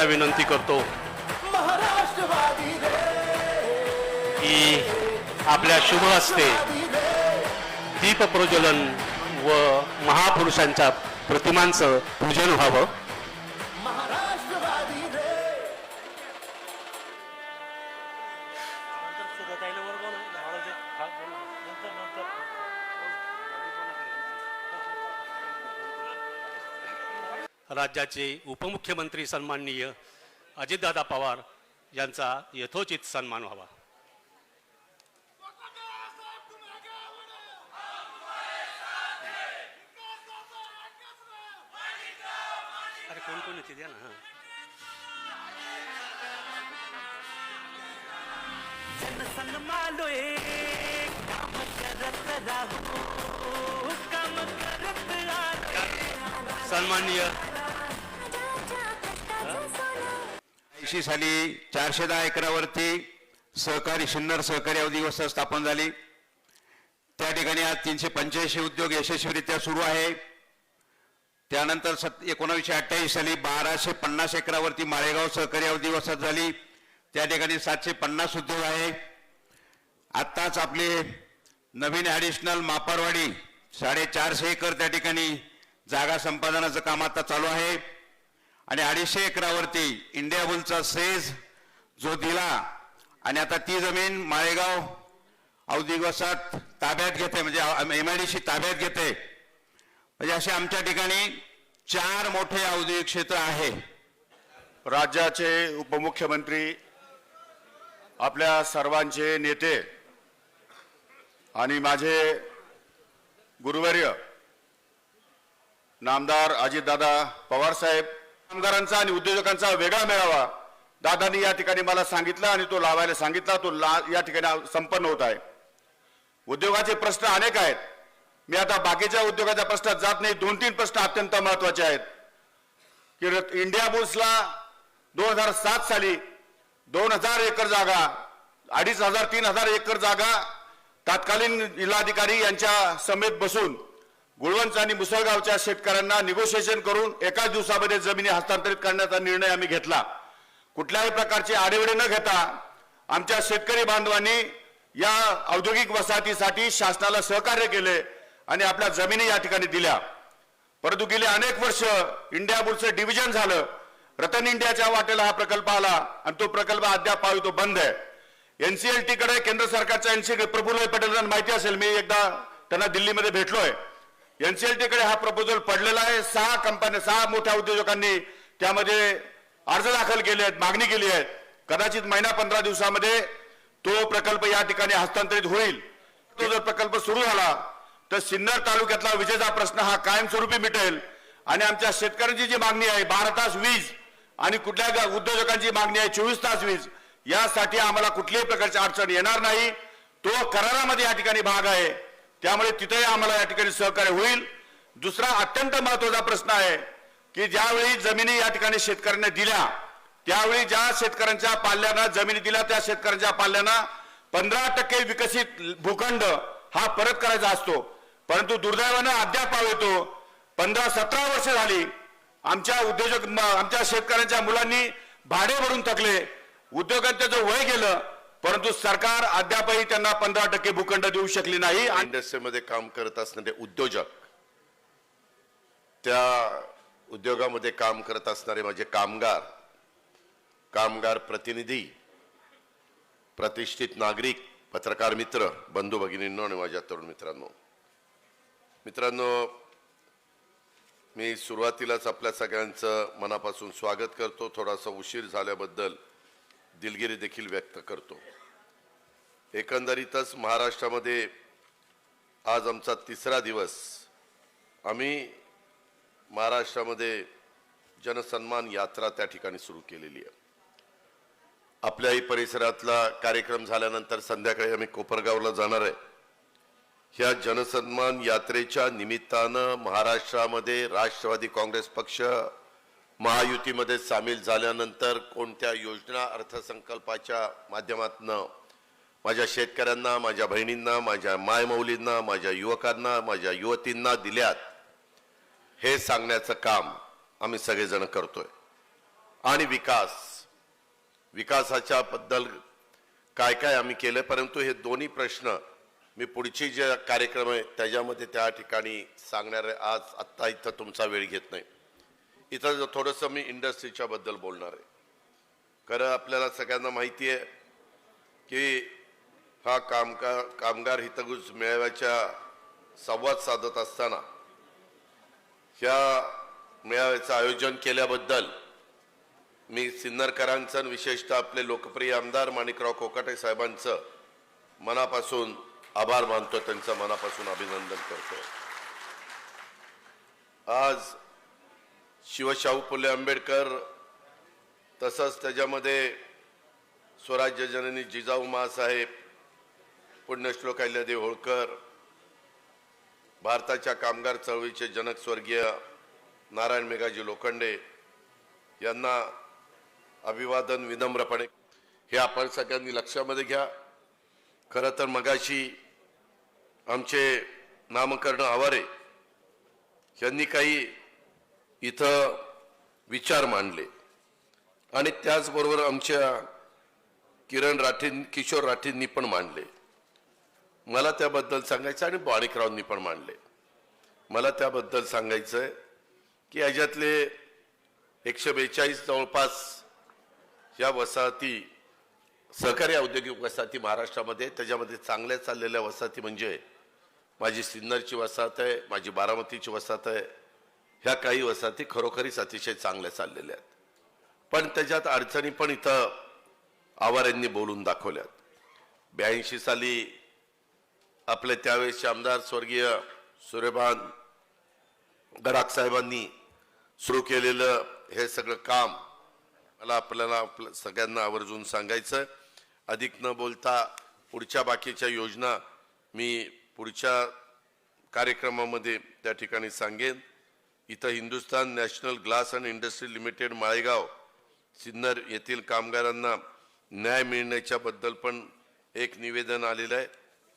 त्यांना विनंती करतो. की आपल्या शुभ हस्ते दीप प्रज्वलन व महापुरुषांच्या प्रतिमांचं पूजन व्हावं. राज्याचे उपमुख्यमंत्री सन्माननीय अजितदादा पवार यांचा यथोचित सन्मान व्हावा. अरे कोण कोण येते द्या ना हां. सन्माननीय ऐंशी साली चारशे दहा एकरावरती सहकारी शिन्नर सहकारी अवधिवस्था स्थापन झाली. त्या ठिकाणी आज तीनशे पंच्याऐंशी उद्योग यशस्वीरित्या सुरू आहे. त्यानंतर सत एकोणावीसशे अठ्ठ्याऐंशी साली बाराशे पन्नास एकरावरती माळेगाव सहकारी अवधिवस्था झाली. त्या ठिकाणी सातशे पन्नास उद्योग आहे. आत्ताच आपले नवीन ॲडिशनल मापारवाडी साडेचारशे एकर त्या ठिकाणी जागा संपादनाचं काम आता चालू आहे. आणि अडीचशे एकरावरती इंडिया बुलचा सेज जो दिला आणि आता ती जमीन माळेगाव औद्योगिक ताब्यात घेते म्हणजे एम आय डी सी ताब्यात घेते. म्हणजे असे आमच्या ठिकाणी चार मोठे औद्योगिक क्षेत्र आहे. राज्याचे उपमुख्यमंत्री आपल्या सर्वांचे नेते आणि माझे गुरुवर्य नामदार अजितदादा पवारसाहेब कामगारांचा आणि उद्योजकांचा वेगळा मेळावा. दादांनी या ठिकाणी मला सांगितलं आणि तो लावायला सांगितला तो ला या ठिकाणी संपन्न होत आहे. उद्योगाचे प्रश्न अनेक आहेत. मी आता बाकीच्या उद्योगाच्या प्रश्नात जात नाही. दोन तीन प्रश्न अत्यंत महत्त्वाचे आहेत. की इंडिया बुल्सला दोन हजार सात साली दोन हजार एकर जागा अडीच हजार तीन हजार एकर जागा तत्कालीन जिल्हाधिकारी यांच्या समेत बसून गुळवंच आणि मुसळगावच्या शेतकऱ्यांना निगोशिएशन करून एकाच दिवसामध्ये जमिनी हस्तांतरित करण्याचा निर्णय आम्ही घेतला. कुठल्याही प्रकारचे आडेवडे न घेता आमच्या शेतकरी बांधवांनी या औद्योगिक वसाहतीसाठी शासनाला सहकार्य केले आणि आपल्या जमिनी या ठिकाणी दिल्या. परंतु गेले अनेक वर्ष इंडिया बुलचं डिव्हिजन झालं. रतन इंडियाच्या वाटेला हा प्रकल्प आला आणि तो प्रकल्प अद्याप पावी तो बंद आहे. एनसीएलटीकडे केंद्र सरकारच्या एनसीएल प्रफुल्ल पटेलांना माहिती असेल मी एकदा त्यांना दिल्लीमध्ये भेटलोय. एनसीएलटी कडे हा प्रपोजल पडलेला आहे. सहा कंपन्या सहा मोठ्या उद्योजकांनी त्यामध्ये अर्ज दाखल केले आहेत मागणी केली आहे. कदाचित महिना पंधरा दिवसामध्ये तो प्रकल्प या ठिकाणी हस्तांतरित होईल. तो जर प्रकल्प सुरू झाला तर सिन्नर तालुक्यातला विजेचा प्रश्न हा कायमस्वरूपी मिटेल आणि आमच्या शेतकऱ्यांची जी मागणी आहे बारा तास वीज आणि कुठल्या उद्योजकांची मागणी आहे चोवीस तास वीज यासाठी आम्हाला कुठल्याही प्रकारची अडचण येणार नाही. तो करारामध्ये या ठिकाणी भाग आहे. त्यामुळे तिथेही आम्हाला या ठिकाणी सहकार्य होईल. दुसरा अत्यंत महत्त्वाचा प्रश्न आहे की ज्यावेळी जमिनी या ठिकाणी शेतकऱ्यांना दिल्या त्यावेळी ज्या शेतकऱ्यांच्या पाल्यांना जमिनी दिल्या त्या शेतकऱ्यांच्या पाल्यांना पंधरा टक्के विकसित भूखंड हा परत करायचा असतो. परंतु दुर्दैवानं अद्याप येतो. पंधरा सतरा वर्ष झाली आमच्या उद्योजक आमच्या शेतकऱ्यांच्या मुलांनी भाडे भरून थकले. उद्योगांचं जो वय गेलं परंतु सरकार अद्यापही त्यांना पंधरा टक्के भूखंड देऊ शकली नाही आणि इंडस्ट्रीमध्ये काम करत असणारे उद्योजक त्या उद्योगामध्ये काम करत असणारे माझे कामगार कामगार प्रतिनिधी प्रतिष्ठित नागरिक पत्रकार मित्र बंधू भगिनींनो आणि माझ्या तरुण मित्रांनो. मित्रांनो मी सुरुवातीलाच आपल्या सगळ्यांचं मनापासून स्वागत करतो. थोडासा उशीर झाल्याबद्दल दिलगिरी देखील व्यक्त करतो. एकंदरीतच महाराष्ट्रामध्ये आज आमचा तिसरा दिवस. आम्ही महाराष्ट्रामध्ये जनसन्मान यात्रा त्या ठिकाणी सुरू केलेली आहे. आपल्याही परिसरातला कार्यक्रम झाल्यानंतर संध्याकाळी आम्ही कोपरगावला जाणार आहे. ह्या जनसन्मान यात्रेच्या निमित्तानं महाराष्ट्रामध्ये राष्ट्रवादी काँग्रेस पक्ष महायुतीमध्ये सामील झाल्यानंतर कोणत्या योजना अर्थसंकल्पाच्या माध्यमातनं माझ्या शेतकऱ्यांना माझ्या बहिणींना माझ्या मायमौलींना माझ्या युवकांना माझ्या युवतींना दिल्यात हे सांगण्याचं काम आम्ही सगळेजण करतोय. आणि विकास विकासाच्या बद्दल काय काय आम्ही केलं परंतु हे दोन्ही प्रश्न मी पुढची जे कार्यक्रम आहे त्याच्यामध्ये त्या ठिकाणी सांगणार आज आत्ता इथं तुमचा वेळ घेत नाही. इथं थोडंसं मी इंडस्ट्रीच्या बद्दल बोलणार आहे. खरं आपल्याला सगळ्यांना माहिती आहे की हा कामका कामगार हितगुज मेळाव्याच्या संवाद साधत असताना ह्या मेळाव्याचं आयोजन केल्याबद्दल मी सिन्नरकरांचं आणि विशेषतः आपले लोकप्रिय आमदार माणिकराव कोकाटे साहेबांचं मनापासून आभार मानतो त्यांचं मनापासून अभिनंदन करतो आज शिवशाहू फुले आंबेडकर तसंच त्याच्यामध्ये स्वराज्य जननी जिजाऊ मासाहेब पुण्यश्लोक अहिल्यादेव होळकर भारताच्या कामगार चळवळीचे जनक स्वर्गीय नारायण मेघाजी लोखंडे यांना अभिवादन विनम्रपणे. हे आपण सगळ्यांनी लक्षामध्ये घ्या. खरं तर मगाशी आमचे नामकर्ण आवारे यांनी काही इथं विचार मांडले. आणि त्याचबरोबर आमच्या किरण राठीं किशोर राठींनी पण मांडले. मला त्याबद्दल सांगायचं आणि बाणिकरावांनी पण मांडले. मला त्याबद्दल सांगायचं आहे की याच्यातले एकशे बेचाळीस जवळपास या वसाहती सहकारी औद्योगिक वसाहती महाराष्ट्रामध्ये त्याच्यामध्ये चांगल्या चाललेल्या वसाहती म्हणजे माझी सिन्नरची वसाहत आहे माझी बारामतीची वसाहत आहे ह्या काही वसाहती खरोखरीच अतिशय चांगल्या चाललेल्या आहेत. पण त्याच्यात अडचणी पण इथं आवाऱ्यांनी बोलून दाखवल्यात. ब्याऐंशी साली आपले त्यावेळेसचे आमदार स्वर्गीय सूर्यभान गडाख साहेबांनी सुरू केलेलं हे सगळं काम मला आपल्याला आपल्या सगळ्यांना आवर्जून सांगायचं अधिक न बोलता पुढच्या बाकीच्या योजना मी पुढच्या कार्यक्रमामध्ये त्या ठिकाणी सांगेन. इथं Hindustan national glass and industry limited Malegaon Sinnar येथील कामगारांना न्याय मिळण्याच्या बद्दल पण एक निवेदन आलेलं आहे.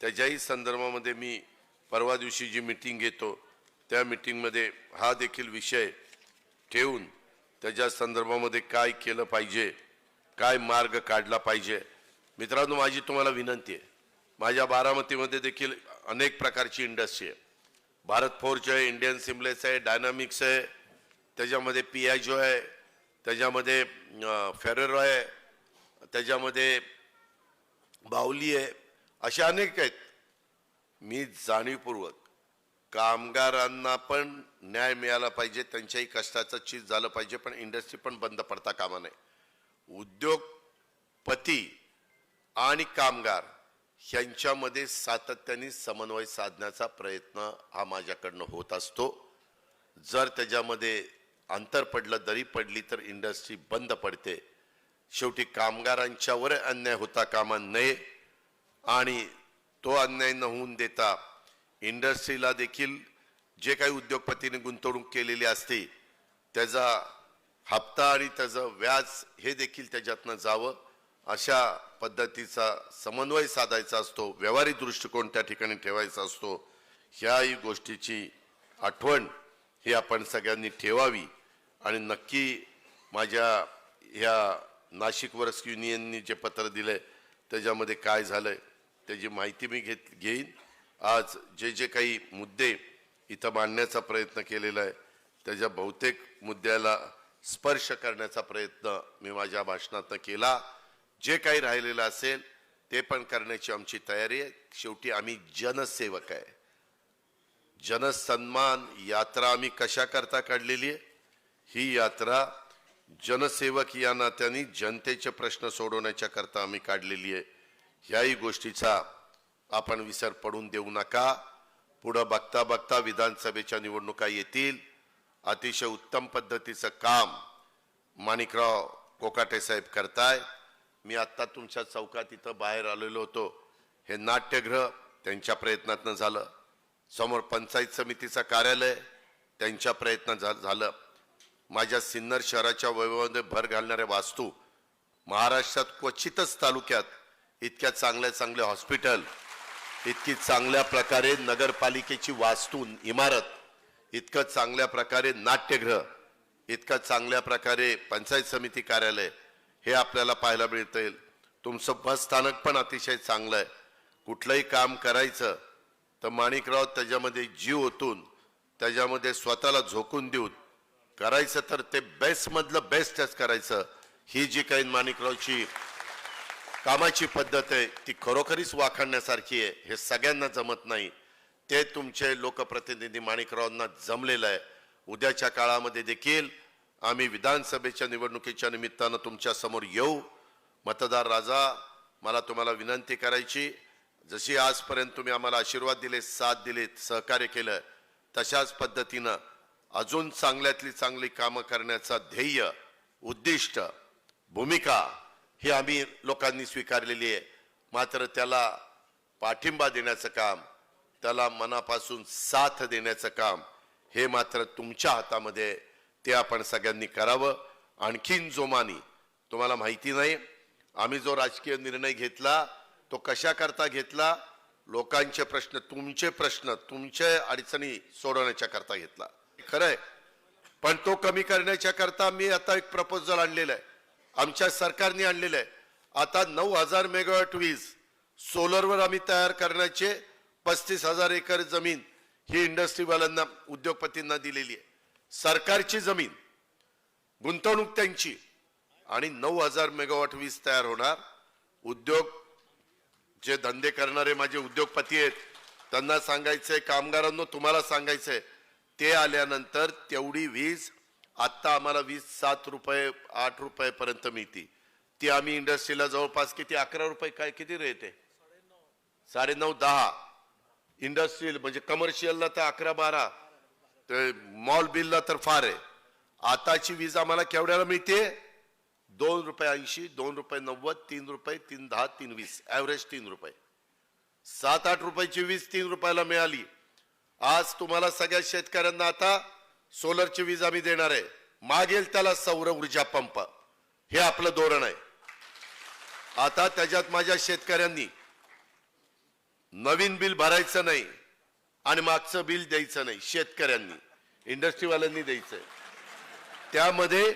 त्याच्याही संदर्भामध्ये मी परवा दिवशी जी मिटिंग घेतो त्या मिटिंगमध्ये हा देखील विषय ठेवून त्याच्या संदर्भामध्ये काय केलं पाहिजे काय मार्ग काढला पाहिजे. मित्रांनो माझी तुम्हाला विनंती आहे. माझ्या बारामतीमध्ये देखील अनेक प्रकारची इंडस्ट्री आहे. भारत फोर्ज आहे इंडियन सिमलेस आहे डायनामिक्स आहे त्याच्यामध्ये पी आय जो आहे त्याच्यामध्ये फेरेरो आहे त्याच्यामध्ये बाहुली आहे अशा अनेक आहेत. मी जाणीवपूर्वक कामगारांना पण न्याय मिळाला पाहिजे त्यांच्याही कष्टाचं चीज झालं पाहिजे पण इंडस्ट्री पण बंद पडता कामा नये. उद्योगपती आणि कामगार ह्यांच्यामध्ये सातत्याने समन्वय साधण्याचा प्रयत्न हा माझ्याकडनं होत असतो. जर त्याच्यामध्ये अंतर पडलं दरी पडली तर इंडस्ट्री बंद पडते. शेवटी कामगारांच्यावर अन्याय होता कामा नये आणि तो अन्याय न होऊन देता इंडस्ट्रीला देखील जे काही उद्योगपतीने गुंतवणूक केलेली असते त्याचा हप्ता आणि त्याचं व्याज हे देखील त्याच्यातनं जावं. अशा पद्धतीचा समन्वय साधायचा असतो व्यवहारिक दृष्टिकोन त्या ठिकाणी ठेवायचा असतो. ह्याही गोष्टीची आठवण ही आपण सगळ्यांनी ठेवावी. आणि नक्की माझ्या ह्या नाशिक वर्स युनियननी जे पत्र दिलंय त्याच्यामध्ये काय झालं त्याची माहिती मी घेत घेईन. आज जे जे काही मुद्दे इथं मांडण्याचा प्रयत्न केलेला आहे त्याच्या बहुतेक मुद्द्याला स्पर्श करण्याचा प्रयत्न मी माझ्या भाषणातनं केला. जे काही राहिलेलं असेल ते पण करण्याची आमची तयारी आहे. शेवटी आम्ही जनसेवक आहे. जनसन्मान यात्रा आम्ही कशा करता काढलेली आहे? ही यात्रा जनसेवक या नात्याने जनतेचे प्रश्न सोडवण्याच्या करता आम्ही काढलेली आहे. ह्याही गोष्टीचा आपण विसर पडून देऊ नका. पुढं बघता बघता विधानसभेच्या निवडणुका येतील. अतिशय उत्तम पद्धतीचं काम माणिकराव कोकाटे साहेब करताय मी आत्ता तुमच्या चौकात इथं बाहेर आलेलो होतो. हे नाट्यगृह त्यांच्या प्रयत्नातनं झालं. समोर पंचायत समितीचं कार्यालय त्यांच्या प्रयत्न झालं. माझ्या सिन्नर शहराच्या वैभवामध्ये भर घालणाऱ्या वास्तू महाराष्ट्रात क्वचितच तालुक्यात इतक्या चांगल्या चांगल्या हॉस्पिटल इतकी चांगल्या प्रकारे नगरपालिकेची वास्तू इमारत इतकं चांगल्या प्रकारे नाट्यगृह इतकं चांगल्या प्रकारे पंचायत समिती कार्यालय हे आपल्याला पाहायला मिळतं तुमचं बस स्थानक पण अतिशय चांगलं आहे. कुठलंही काम करायचं तर माणिकराव त्याच्यामध्ये जीव ओतून त्याच्यामध्ये स्वतःला झोकून देऊन करायचं तर ते बेस्टमधलं बेस्टच करायचं. ही जी काही माणिकरावची कामाची पद्धत आहे ती खरोखरीच वाखाणण्यासारखी आहे. हे सगळ्यांना जमत नाही. ते तुमचे लोकप्रतिनिधी माणिकरावांना जमलेलं आहे. उद्याच्या काळामध्ये देखील आम्ही विधानसभेच्या निवडणुकीच्या निमित्तानं तुमच्यासमोर येऊ. मतदार राजा मला तुम्हाला विनंती करायची. जशी आजपर्यंत तुम्ही आम्हाला आशीर्वाद दिले साथ दिले सहकार्य केलं तशाच पद्धतीनं अजून चांगल्यातली चांगली कामं करण्याचा ध्येय उद्दिष्ट भूमिका ही आम्ही लोकांनी स्वीकारलेली आहे. मात्र त्याला पाठिंबा देण्याचं काम त्याला मनापासून साथ देण्याचं काम हे मात्र तुमच्या हातामध्ये ते आपण सगळ्यांनी करावं. आणखीन जोमानी तुम्हाला माहिती नाही आम्ही जो राजकीय निर्णय घेतला तो कशा करता घेतला लोकांचे प्रश्न तुमचे प्रश्न तुमचे अडचणी सोडवण्याच्या करता घेतला. खरंय. पण तो कमी करण्याच्या करता मी आता एक प्रपोजल आणलेलं आहे. आमच्या सरकारने आणलेलं आहे. आता नऊ हजार मेगावॅट वीज सोलरवर आम्ही तयार करण्याचे पस्तीस हजार एकर जमीन ही इंडस्ट्रीवाल्यांना उद्योगपतींना दिलेली आहे. सरकारची जमीन गुंतवणूक त्यांची आणि नऊ हजार मेगावॉट वीज तयार होणार. उद्योग जे धंदे करणारे माझे उद्योगपती आहेत त्यांना सांगायचंय कामगारांना तुम्हाला सांगायचंय ते आल्यानंतर तेवढी वीज आत्ता आम्हाला वीज सात रुपये आठ रुपयेपर्यंत मिळते. ती आम्ही इंडस्ट्रीला जवळपास किती अकरा रुपये काय किती रेट आहे? साडे नऊ दहा. इंडस्ट्रीयल म्हणजे कमर्शियलला तर अकरा बारा. ते मॉल बिलला तर फार आहे. आताची वीज आम्हाला केवढ्याला मिळते? दोन रुपये ऐंशी दोन रुपये नव्वद तीन रुपये तीन दहा तीन वीस. ऍव्हरेज तीन रुपये. सात आठ रुपयाची वीज तीन रुपयाला मिळाली. आज तुम्हाला सगळ्या शेतकऱ्यांना आता सोलरची वीज आम्ही देणार आहे. मागेल त्याला सौर ऊर्जा पंप. हे आपलं धोरण आहे. आता त्याच्यात माझ्या शेतकऱ्यांनी नवीन बिल भरायचं नाही. आणि मागचं बिल द्यायचं नाही शेतकऱ्यांनी. इंडस्ट्रीवाल्यांनी द्यायचं आहे त्यामध्ये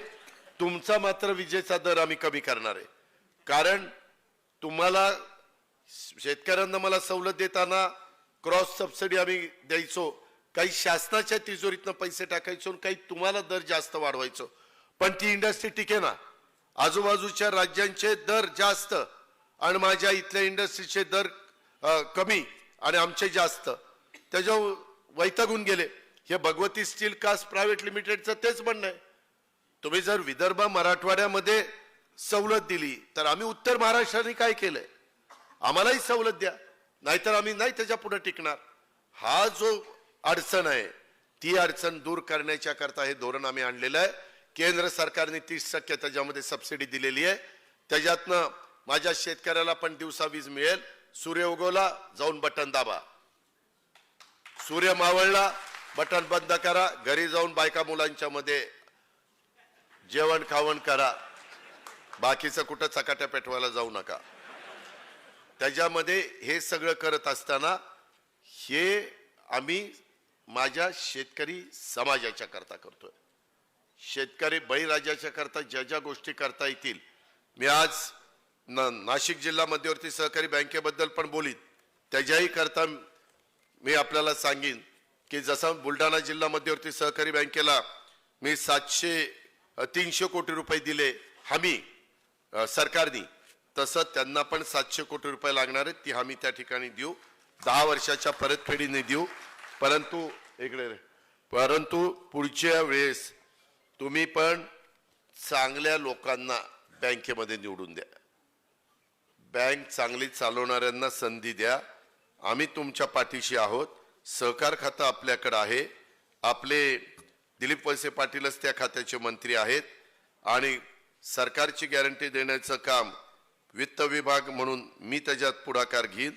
तुमचा मात्र विजेचा दर आम्ही कमी करणार आहे. कारण तुम्हाला शेतकऱ्यांना मला सवलत देताना क्रॉस सबसिडी आम्ही द्यायचो काही शासनाच्या तिजोरीतनं पैसे टाकायचो आणि काही तुम्हाला दर जास्त वाढवायचो. पण ती इंडस्ट्री टिके ना. आजूबाजूच्या राज्यांचे दर जास्त आणि माझ्या इथल्या इंडस्ट्रीचे दर कमी आणि आमचे जास्त. त्याच्यावर वैतागून गेले. हे भगवती स्टील कास्ट प्रायव्हेट लिमिटेडचं तेच म्हणणं आहे. तुम्ही जर विदर्भ मराठवाड्यामध्ये सवलत दिली तर आम्ही उत्तर महाराष्ट्राने काय केलंय? आम्हालाही सवलत द्या नाहीतर आम्ही नाही त्याच्या पुढे टिकणार. हा जो अडचण आहे ती अडचण दूर करण्याच्या करता हे धोरण आम्ही आणलेलं आहे. केंद्र सरकारने तीस टक्के त्याच्यामध्ये सबसिडी दिलेली आहे. त्याच्यातनं माझ्या शेतकऱ्याला पण दिवसा वीज मिळेल. सूर्य उगवला जाऊन बटन दाबा. सूर्य मावळला बटन बंद करा घरी जाऊन बायका मुलांच्या मध्ये जेवण खावण करा. बाकीचं कुठं चकाट्या पेटवायला जाऊ नका. त्याच्यामध्ये हे सगळं करत असताना हे आम्ही माझ्या शेतकरी समाजाच्या करता करतोय. शेतकरी बळीराजाच्या करता ज्या ज्या गोष्टी करता येतील. मी आज न नाशिक जिल्हा मध्यवर्ती सहकारी बँकेबद्दल पण बोलीत. त्याच्याही करता मी आपल्याला सांगेन की जसं बुलढाणा जिल्हा मध्यवर्ती सहकारी बँकेला मी सातशे तीनशे कोटी रुपये दिले हमी सरकारनी तसं त्यांना पण सातशे कोटी रुपये लागणार आहेत. ती हमी त्या ठिकाणी देऊ. दहा वर्षाच्या परतफेडीने देऊ. परंतु इकडे परंतु पुढच्या वेळेस तुम्ही पण चांगल्या लोकांना बँकेमध्ये निवडून द्या. बँक चांगली चालवणाऱ्यांना संधी द्या. आम्ही तुमच्या पाठीशी आहोत. सहकार खातं आपल्याकडं आहे. आपले दिलीप वळसे पाटीलच त्या खात्याचे मंत्री आहेत. आणि सरकारची गॅरंटी देण्याचं काम वित्त विभाग म्हणून मी त्याच्यात पुढाकार घेईन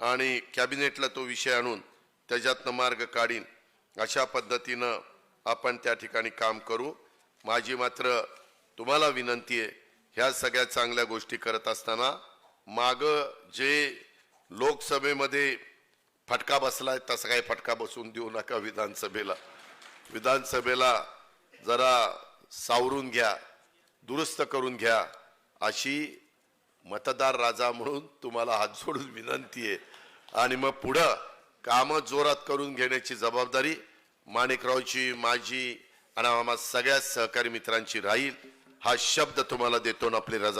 आणि कॅबिनेटला तो विषय आणून त्याच्यातनं मार्ग काढीन. अशा पद्धतीनं आपण त्या ठिकाणी काम करू. माझी मात्र तुम्हाला विनंती आहे ह्या सगळ्या चांगल्या गोष्टी करत असताना मागं जे लोकसभेमध्ये फटका बसला आहे तसा काही फटका बसून देऊ नका विधानसभेला. विधानसभेला जरा सावरून घ्या दुरुस्त करून घ्या अशी मतदार राजा म्हणून तुम्हाला हात जोडून विनंती आहे. आणि मग पुढं कामं जोरात करून घेण्याची जबाबदारी माणिकरावची माझी आणि आम्हा सगळ्या सहकारी मित्रांची राहील. हा शब्द तुम्हाला देतो ना आपली रजा.